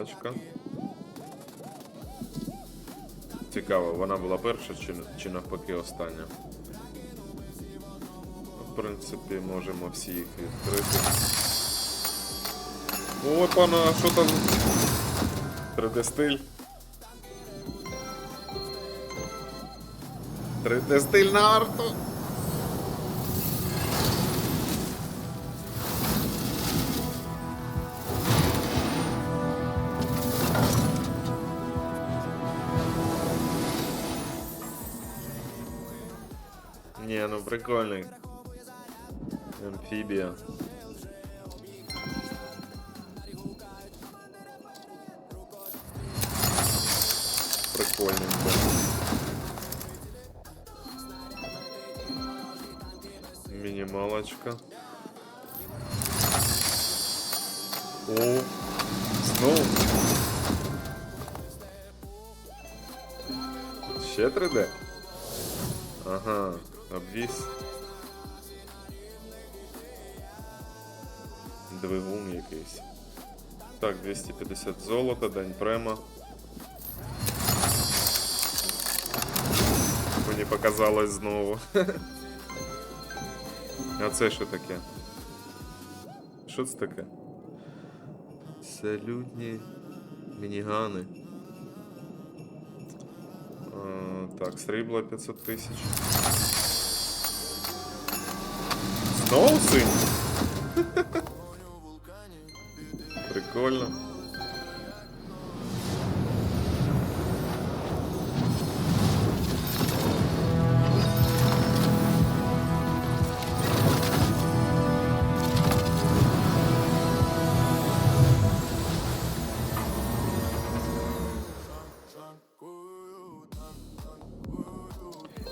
Мінімалочка. Цікаво, вона була перша чи, чи навпаки остання. В принципі, можемо всі їх відкрити. Ой, пана, що там? 3D стиль. 3D стиль на арту. Не, ну прикольный. Амфибия. Прикольненько. Мінімалочка. О, знову. Ще 3D? Ага, обвіс. Двигун якийсь. Так, 250 золота, день према. Мені показалось знову. А це що таке? Що це таке? Салютні мінігани. Так, срібло 500 тисяч. Синь? Прикольно.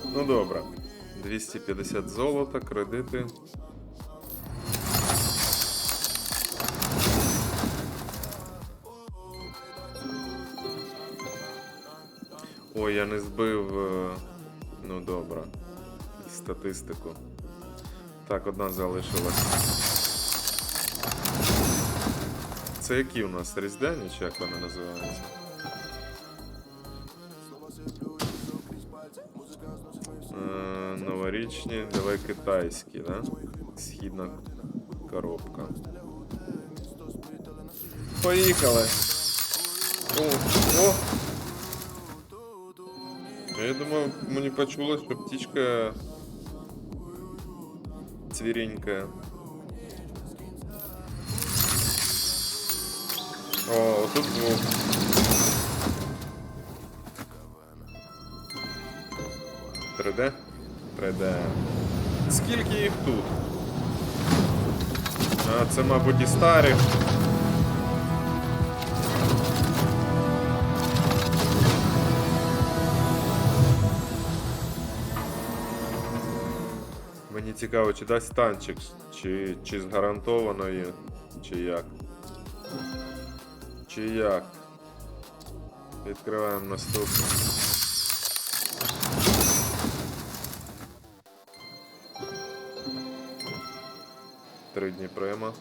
Ну добре. 250 золота, кредити. Ой, я не збив. е, Ну добре. Статистику. Так, одна залишилась. Це які у нас різдвяні, чи як вони називаються? Е, Новорічні, давай китайські, да? Східна коробка. Поїхали! О, о! Я думаю, мені почулось, що птичка цвіренькая. О, тут звук. Три d 3D. Скільки їх тут? А, це, мабуть, і старі. Мені цікаво, чи дасть танчик, чи, чи згарантовано є, чи як. Чи як. Відкриваємо наступне. Три дні према.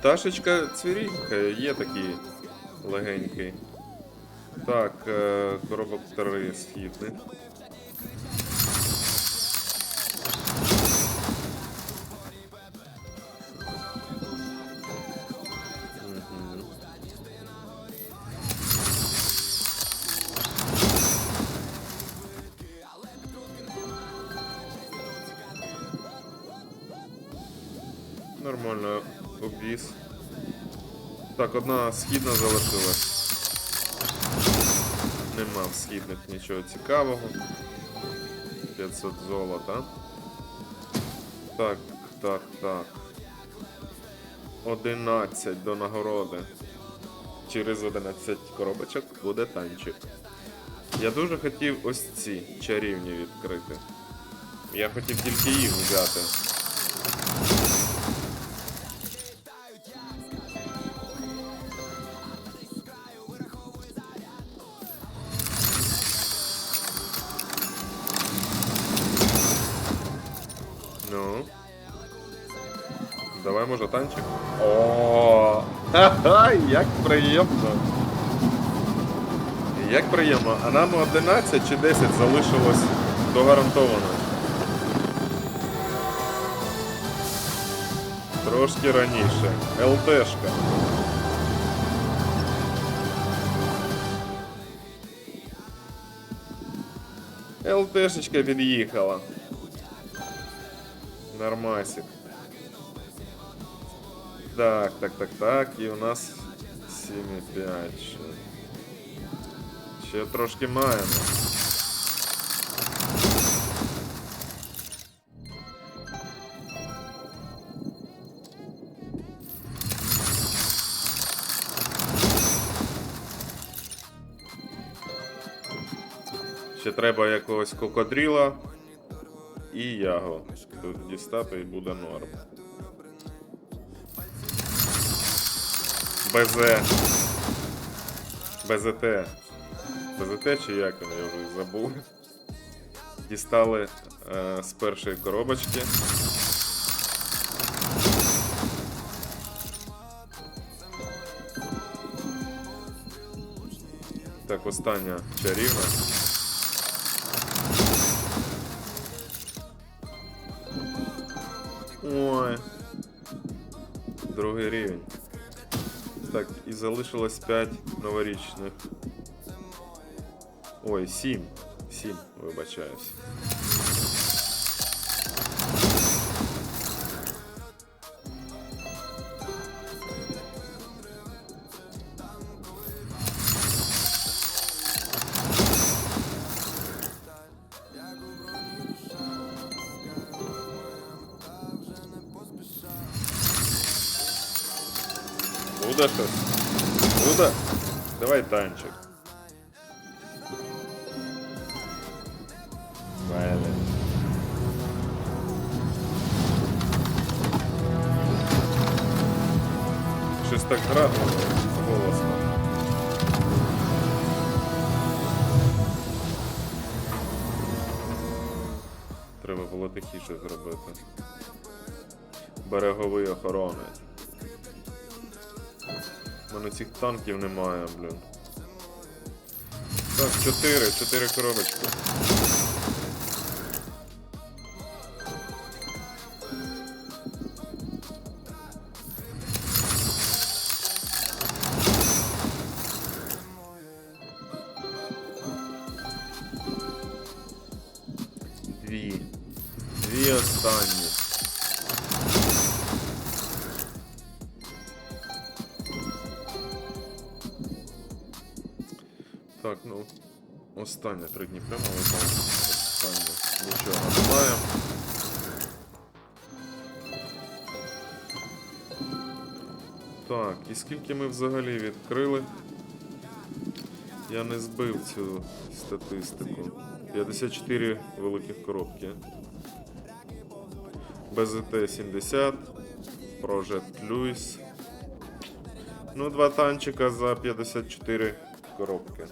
Пташечка цвірінька, є такий легенький. Так, е, коробок три східних. Нормально обвіз. Так, одна східна залишилась. Нема в східних нічого цікавого. 500 золота. Так, так, так. 11 до нагороди. Через 11 коробочок буде танчик. Я дуже хотів ось ці чарівні відкрити. Я хотів тільки їх взяти. Ну. Давай, може, танчик. О, ха-ха, як приємно. Як приємно. А нам 11 чи 10 залишилось до гарантовано. Трошки раніше. ЛТшка. ЛТшечка під'їхала. Нормасик. Так, так, так, так. І у нас 7,5 ще. Трошки маємо. Ще треба якогось кокодріла і яго. Дістати і буде норм. БЗ. БЗТ. БЗТ чи як я вже забув. Дістали е, з першої коробочки. Так, остання чарівна. Ой. Другий рівень. Так, і залишилось 5 новорічних. Ой, 7. 7, вибачаюсь. Буде щось? Буде? Давай танчик. Вайле. Щось голосно. Треба було тихіше зробити. Береговий охоронець. У мене цих танків немає, блін. Так, 4, 4 коробочки. Дві. Дві останні. Так, ну. Останнє три дні прямо випало. Останнє. Нічого немає. Так, і скільки ми взагалі відкрили? Я не збив цю статистику. 54 великих коробки. БЗТ 70, Project Luis. Ну, два танчика за 54 коробки.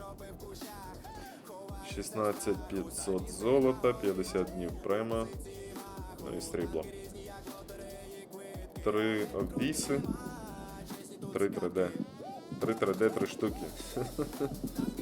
16500 золота, 50 днів према. Ну і срібло. Три обвіси. 3 3D. 3 3D, 3 штуки.